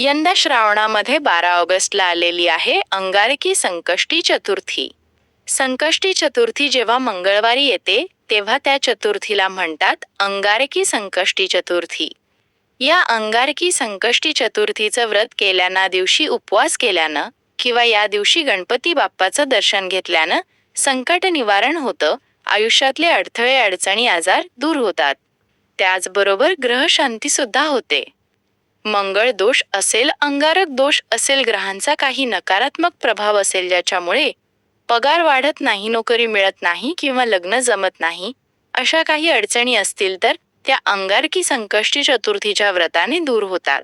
यंदा श्रावणामध्ये बारा ऑगस्टला आलेली आहे अंगारकी संकष्टी चतुर्थी. संकष्टी चतुर्थी जेव्हा मंगळवारी येते तेव्हा त्या चतुर्थीला म्हणतात अंगारकी संकष्टी चतुर्थी. या अंगारकी संकष्टी चतुर्थीचं व्रत केल्याना दिवशी उपवास केल्यानं किंवा या दिवशी गणपती बाप्पाचं दर्शन घेतल्यानं संकट निवारण होतं आयुष्यातले अडथळे अडचणी आजार दूर होतात. त्याचबरोबर ग्रहशांतीसुद्धा होते. मंगळ दोष असेल अंगारक दोष असेल ग्रहांचा काही नकारात्मक प्रभाव असेल ज्याच्यामुळे पगार वाढत नाही नोकरी मिळत नाही किंवा लग्न जमत नाही अशा काही अडचणी असतील तर त्या अंगारकी संकष्टी चतुर्थीच्या व्रताने दूर होतात.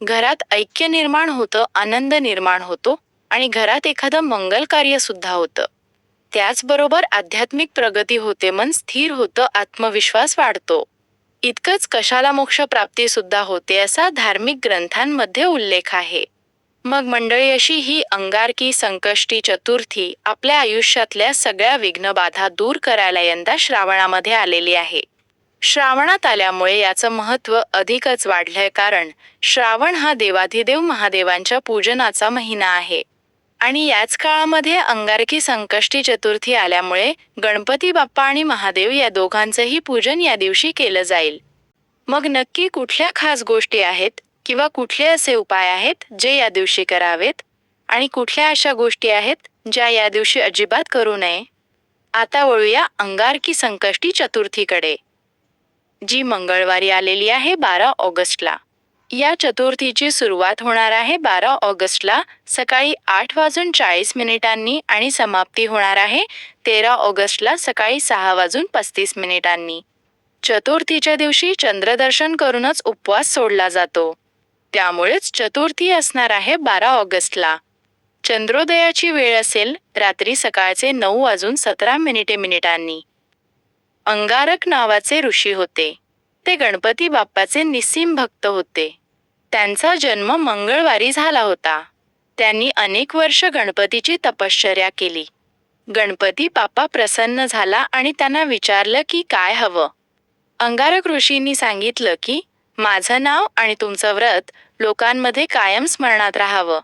घरात ऐक्य निर्माण होतं आनंद निर्माण होतो आणि घरात एखादं मंगल कार्य सुद्धा होतं. त्याचबरोबर आध्यात्मिक प्रगती होते मन स्थिर होतं आत्मविश्वास वाढतो. इतकंच कशाला मोक्ष प्राप्ती सुद्धा होते असा धार्मिक ग्रंथांमध्ये उल्लेख आहे. मग मंडळी अशी ही अंगारकी संकष्टी चतुर्थी आपल्या आयुष्यातल्या सगळ्या विघ्नबाधा दूर करायला यंदा श्रावणामध्ये आलेली आहे. श्रावणात आल्यामुळे याचं महत्त्व अधिकच वाढलंय कारण श्रावण हा देवाधिदेव महादेवांच्या पूजनाचा महिना आहे. आणि याच काळामध्ये अंगारकी संकष्टी चतुर्थी आल्यामुळे गणपती बाप्पा आणि महादेव या दोघांचंही पूजन या दिवशी केलं जाईल. मग नक्की कुठल्या खास गोष्टी आहेत किंवा कुठले असे उपाय आहेत जे या दिवशी करावेत? आणि कुठल्या अशा गोष्टी आहेत ज्या या दिवशी अजिबात करू नये? आता वळूया अंगारकी संकष्टी चतुर्थीकडे. जी मंगळवारी आलेली आहे बारा ऑगस्टला. या चतुर्थीची सुरुवात होणार आहे बारा ऑगस्टला. सकाळी आठ वाजून चाळीस मिनिटांनी आणि समाप्ती होणार आहे. तेरा ऑगस्टला सकाळी सहा वाजून पस्तीस मिनिटांनी. चतुर्थीच्या दिवशी चंद्रदर्शन करूनच उपवास सोडला जातो. त्यामुळेच चतुर्थी असणार आहे बारा ऑगस्टला. चंद्रोदयाची वेळ असेल रात्री सकाळचे नऊ वाजून सतरा मिनिटे मिनिटांनी. अंगारक नावाचे ऋषी होते. ते गणपती बाप्पाचे निस्सीम भक्त होते. त्यांचा जन्म मंगळवारी झाला होता. त्यांनी अनेक वर्ष गणपतीची तपश्चर्या केली. गणपती बाप्पा प्रसन्न झाला आणि त्यांना विचारलं की काय हवं? अंगारक ऋषींनी सांगितलं की माझं नाव आणि तुमचं व्रत लोकांमध्ये कायम स्मरणात राहावं.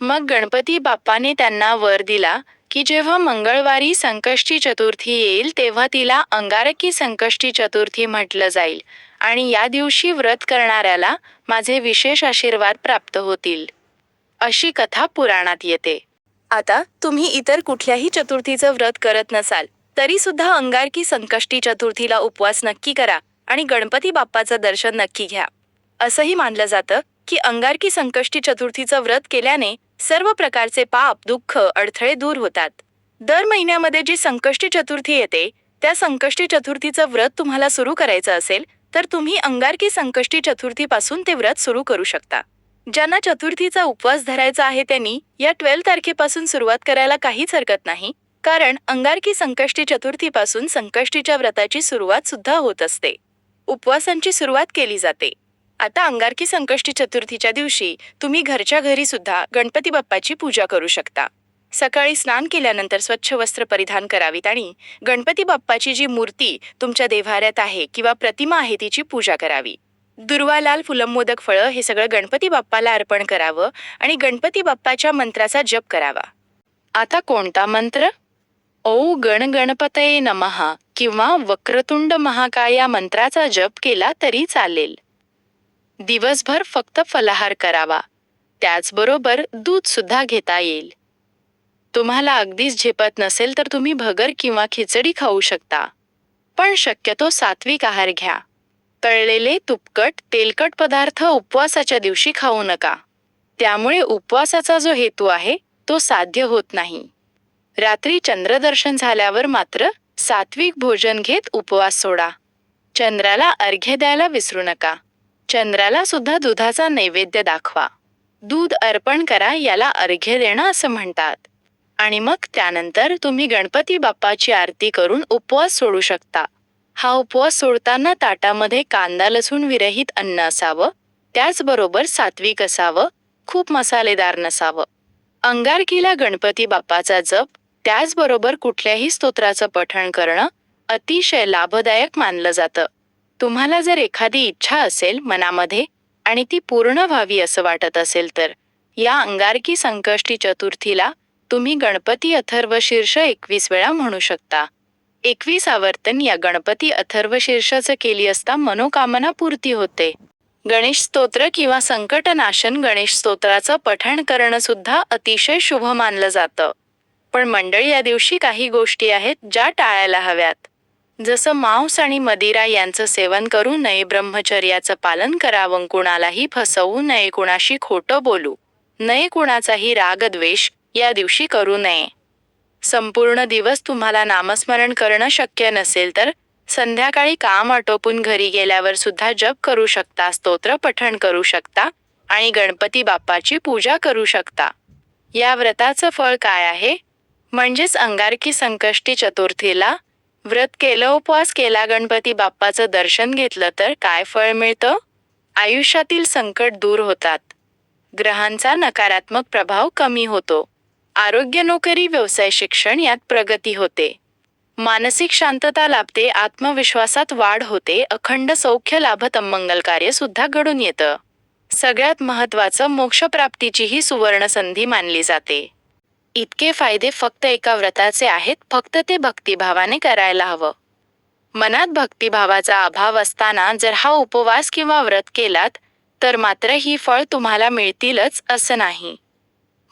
मग गणपती बाप्पाने त्यांना वर दिला की जेव्हा मंगळवारी संकष्टी चतुर्थी येईल तेव्हा तिला अंगारकी संकष्टी चतुर्थी म्हटलं जाईल. आणि या दिवशी व्रत करणाऱ्याला माझे विशेष आशीर्वाद प्राप्त होतील. अशी कथा पुराणात येते. आता तुम्ही इतर कुठल्याही चतुर्थीचं व्रत करत नसाल तरी सुद्धा अंगारकी संकष्टी चतुर्थीला उपवास नक्की करा आणि गणपती बाप्पाचं दर्शन नक्की घ्या. असंही मानलं जातं की अंगारकी संकष्टी चतुर्थीचं व्रत केल्याने सर्व प्रकारचे पाप दुःख अडथळे दूर होतात. दर महिन्यामध्ये जी संकष्टी चतुर्थी येते त्या संकष्टी चतुर्थीचं व्रत तुम्हाला सुरू करायचं असेल तर तुम्ही अंगारकी संकष्टी चतुर्थीपासून ते व्रत सुरू करू शकता. ज्यांना चतुर्थीचा उपवास धरायचा आहे त्यांनी या ट्वेल्व तारखेपासून सुरुवात करायला काहीच हरकत नाही कारण अंगारकी संकष्टी चतुर्थीपासून संकष्टीच्या व्रताची सुरुवात सुद्धा होत असते. उपवासांची सुरुवात केली जाते. आता अंगारकी संकष्टी चतुर्थीच्या दिवशी तुम्ही घरच्या घरी सुद्धा गणपती बाप्पाची पूजा करू शकता. सकाळी स्नान केल्यानंतर स्वच्छ वस्त्र परिधान करावीत आणि गणपती बाप्पाची जी मूर्ती तुमच्या देव्हाऱ्यात आहे किंवा प्रतिमा आहे तिची पूजा करावी. दुर्वा लाल फुलंमोदक फळं हे सगळं गणपती बाप्पाला अर्पण करावं आणि गणपती बाप्पाच्या मंत्राचा जप करावा. आता कोणता मंत्र? औ गण गणपतये नमहा किंवा वक्रतुंड महाकाय या मंत्राचा जप केला तरी चालेल. दिवसभर फक्त फलाहार करावा. त्याचबरोबर दूध सुद्धा घेता येईल. तुम्हाला अगदीच झेपत नसेल तर तुम्ही भगर किंवा खिचडी खाऊ शकता. पण शक्यतो सात्विक आहार घ्या. तळलेले तुपकट तेलकट पदार्थ उपवासाच्या दिवशी खाऊ नका. त्यामुळे उपवासाचा जो हेतू आहे तो साध्य होत नाही. रात्री चंद्रदर्शन झाल्यावर मात्र सात्विक भोजन घेत उपवास सोडा. चंद्राला अर्घ्य द्यायला विसरू नका. चंद्राला सुद्धा दुधाचा नैवेद्य दाखवा. दूध अर्पण करा याला अर्घ्य देणं असं म्हणतात. आणि मग त्यानंतर तुम्ही गणपती बाप्पाची आरती करून उपवास सोडू शकता. हा उपवास सोडताना ताटामध्ये कांदा लसूण विरहित अन्न असावं. त्याचबरोबर सात्विक असावं. खूप मसालेदार नसावं. अंगारकीला गणपती बाप्पाचा जप त्याचबरोबर कुठल्याही स्तोत्राचं पठण करणं अतिशय लाभदायक मानलं जातं. तुम्हाला जर एखादी इच्छा असेल मनामध्ये आणि ती पूर्ण व्हावी असं वाटत असेल तर या अंगारकी संकष्टी चतुर्थीला तुम्ही गणपती अथर्व शीर्ष एकवीस वेळा म्हणू शकता. एकवीस आवर्तन या गणपती अथर्व शीर्षाचं केली असता मनोकामना पूर्ती होते. गणेश स्तोत्र किंवा संकटनाशन गणेश स्तोत्राचं पठण करणं सुद्धा अतिशय शुभ मानलं जातं. पण मंडळी या दिवशी काही गोष्टी आहेत ज्या टाळायला हव्यात. जसं मांस आणि मदिरा यांचं सेवन करू नये ब्रह्मचर्याचं पालन करावं कुणालाही फसवू नये कुणाशी खोटं बोलू. नये कुणाचाही रागद्वेष या दिवशी करू नये. संपूर्ण दिवस तुम्हाला नामस्मरण करणं शक्य नसेल तर संध्याकाळी काम आटोपून घरी गेल्यावर सुद्धा जप करू शकता स्तोत्र पठण करू शकता आणि गणपती बाप्पाची पूजा करू शकता. या व्रताचं फळ काय आहे? म्हणजेच अंगारकी संकष्टी चतुर्थीला व्रत केलं उपवास केला गणपती बाप्पाचं दर्शन घेतलं तर काय फळ मिळतं? आयुष्यातील संकट दूर होतात. ग्रहांचा नकारात्मक प्रभाव कमी होतो. आरोग्य नोकरी व्यवसाय शिक्षण यात प्रगती होते. मानसिक शांतता लाभते आत्मविश्वासात वाढ होते अखंड सौख्य लाभत अमंगल कार्य सुद्धा घडून येतं. सगळ्यात महत्वाचं मोक्षप्राप्तीचीही सुवर्णसंधी सुवर्ण संधी मानली जाते. इतके फायदे फक्त एका व्रताचे आहेत फक्त ते भक्तिभावाने करायला हवं. मनात भक्तिभावाचा अभाव असताना जर हा उपवास किंवा व्रत केलात तर मात्र ही फळ तुम्हाला मिळतीलच असं नाही.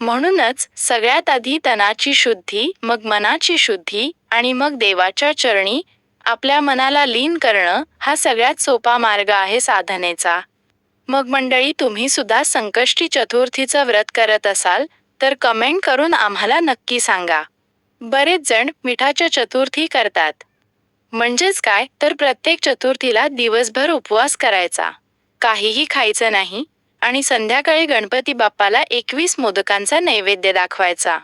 म्हणूनच सगळ्यात आधी तनाची शुद्धी मग मनाची शुद्धी आणि मग देवाच्या चरणी आपल्या मनाला लीन करणं हा सगळ्यात सोपा मार्ग आहे साधनेचा. मग मंडळी तुम्ही सुद्धा संकष्टी चतुर्थीचं व्रत करत असाल तर कमेंट करून आम्हाला नक्की सांगा. बरेच जण मिठाच्या चतुर्थी करतात. म्हणजेच काय? तर प्रत्येक चतुर्थीला दिवसभर उपवास करायचा. काहीही खायचं नाही आणि संध्याकाळी गणपती बाप्पाला एकवीस मोदकांचा नैवेद्य दाखवायचा.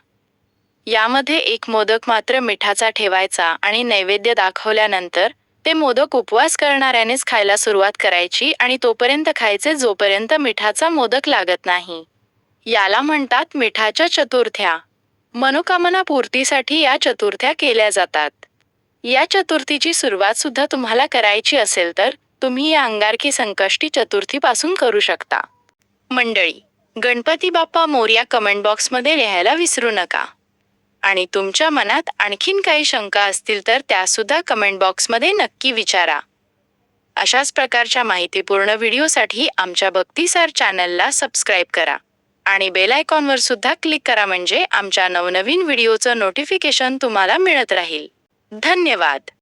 यामध्ये एक मोदक मात्र मिठाचा ठेवायचा आणि नैवेद्य दाखवल्यानंतर ते मोदक उपवास करणाऱ्यानेच खायला सुरुवात करायची आणि तोपर्यंत खायचे जोपर्यंत मिठाचा मोदक लागत नाही. याला म्हणतात मिठाच्या चतुर्थ्या. मनोकामना पूर्तीसाठी या चतुर्थ्या केल्या जातात. या चतुर्थीची सुरुवात सुद्धा तुम्हाला करायची असेल तर तुम्ही या अंगारकी संकष्टी चतुर्थीपासून करू शकता. मंडळी गणपती बाप्पा मोर्या कमेंट बॉक्समध्ये लिहायला विसरू नका. आणि तुमच्या मनात आणखीन काही शंका असतील तर त्यासुद्धा कमेंट बॉक्समध्ये नक्की विचारा. अशाच प्रकारच्या माहितीपूर्ण व्हिडिओसाठी आमच्या भक्तीसार चॅनलला सबस्क्राईब करा. आणि बेल आयकॉनवर सुद्धा क्लिक करा म्हणजे आमच्या नवनवीन व्हिडिओचं नोटिफिकेशन तुम्हाला मिळत राहील. धन्यवाद!